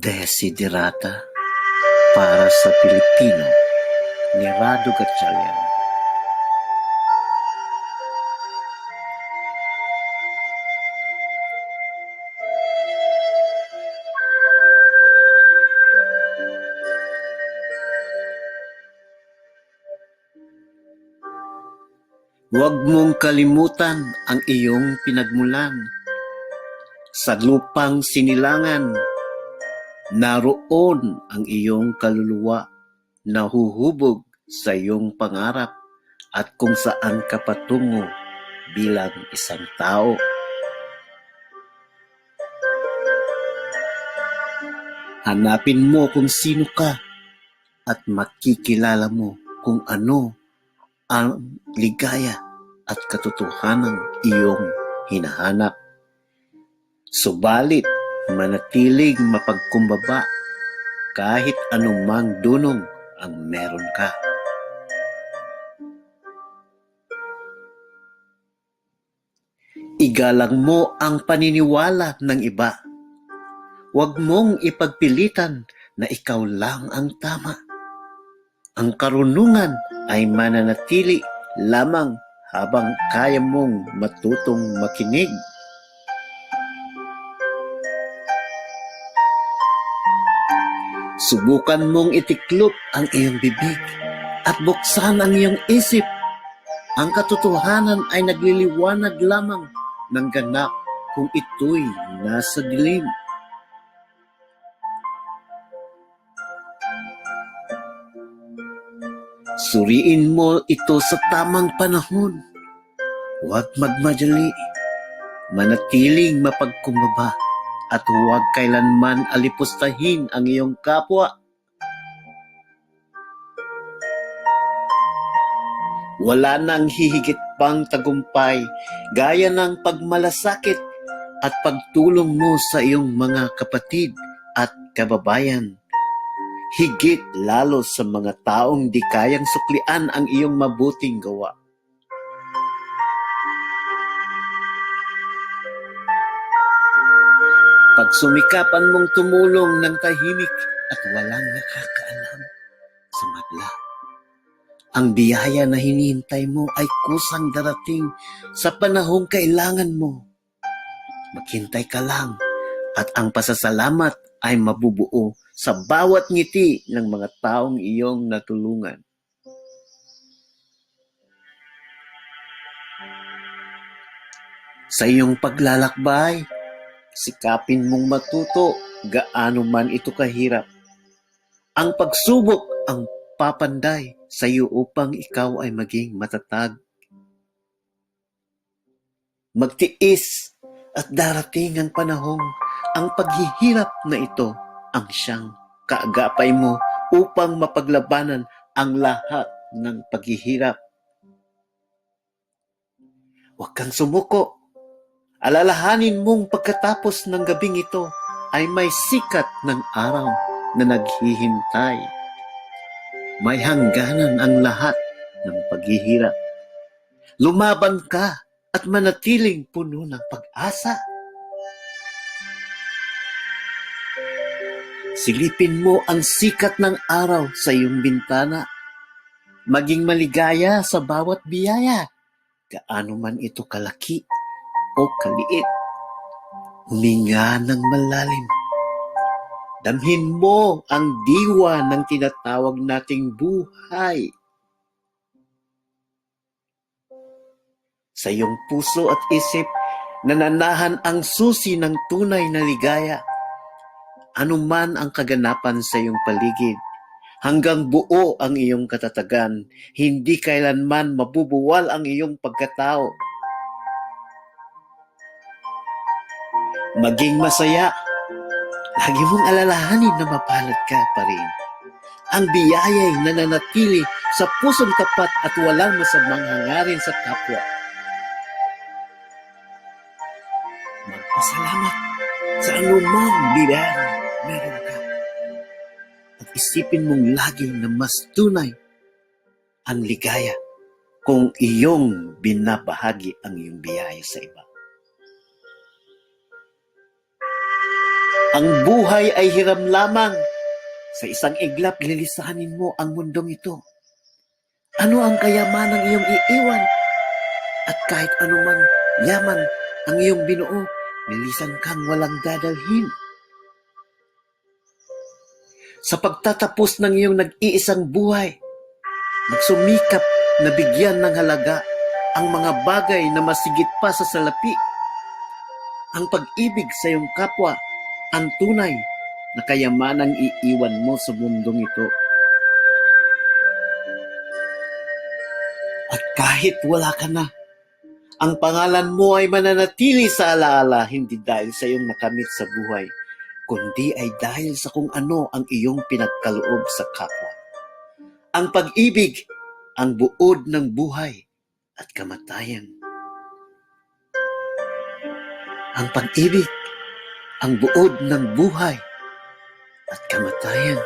Desiderata para sa Pilipino ni Rado Gatchalian. Huwag mong kalimutan ang iyong pinagmulan. Sa lupang sinilangan, naroon ang iyong kaluluwa, nahuhubog sa iyong pangarap at kung saan ka patungo bilang isang tao. Hanapin mo kung sino ka at makikilala mo kung ano ang ligaya at katotohanan iyong hinahanap. Subalit, manatiling mapagkumbaba kahit anumang dunong ang meron ka. Igalang mo ang paniniwala ng iba. Huwag mong ipagpilitan na ikaw lang ang tama. Ang karunungan ay mananatili lamang habang kaya mong matutong makinig. Subukan mong itiklop ang iyong bibig at buksan ang iyong isip. Ang katotohanan ay nagliliwanag lamang ng ganap kung ito'y nasa dilim. Suriin mo ito sa tamang panahon. Huwag magmadali. Manatiling mapagkumbaba at huwag kailanman alipustahin ang iyong kapwa. Wala nang hihigit pang tagumpay gaya ng pagmalasakit at pagtulong mo sa iyong mga kapatid at kababayan. Higit lalo sa mga taong di kayang suklian ang iyong mabuting gawa. Pag sumikapan mong tumulong ng tahimik at walang nakakaalam sa madla. Ang biyaya na hinihintay mo ay kusang darating sa panahong kailangan mo. Maghintay ka lang at ang pasasalamat ay mabubuo sa bawat ngiti ng mga taong iyong natulungan. Sa iyong paglalakbay, sikapin mong matuto gaano man ito kahirap. Ang pagsubok ang papanday sa iyo upang ikaw ay maging matatag. Magtiis at darating ang panahong ang paghihirap na ito ang siyang kaagapay mo upang mapaglabanan ang lahat ng paghihirap. Huwag kang sumuko. Alalahanin mong pagkatapos ng gabing ito ay may sikat ng araw na naghihintay. May hangganan ang lahat ng paghihirap. Lumaban ka at manatiling puno ng pag-asa. Silipin mo ang sikat ng araw sa iyong bintana. Maging maligaya sa bawat biyaya, gaano man ito kalaki o kaliit. Huminga ng malalim. Damhin mo ang diwa ng tinatawag nating buhay. Sa iyong puso at isip, nananahan ang susi ng tunay na ligaya. Ano man ang kaganapan sa iyong paligid, hanggang buo ang iyong katatagan, hindi kailanman mabubuwal ang iyong pagkatao. Maging masaya, lagi mong alalahanin na mapalad ka pa rin. Ang biyaya'y nananatili sa pusong tapat at walang masamang hangarin sa kapwa. Magpasalamat sa anumang biyaya meron ka. At isipin mong lagi na mas tunay ang ligaya kung iyong binabahagi ang iyong biyaya sa iba. Ang buhay ay hiram lamang. Sa isang iglap, lilisanin mo ang mundong ito. Ano ang kayamanang iyong iiwan? At kahit anumang yaman ang iyong binuo, lilisan kang walang dadalhin. Sa pagtatapos ng iyong nag-iisang buhay, magsumikap na bigyan ng halaga ang mga bagay na masigit pa sa salapi. Ang pag-ibig sa iyong kapwa, ang tunay na kayamanang iiwan mo sa mundong ito. At kahit wala ka na, ang pangalan mo ay mananatili sa alaala hindi dahil sa iyong nakamit sa buhay, kundi ay dahil sa kung ano ang iyong pinagkaloob sa kapwa. Ang pag-ibig, ang buod ng buhay at kamatayan. Ang pag-ibig, ang buod ng buhay at kamatayan.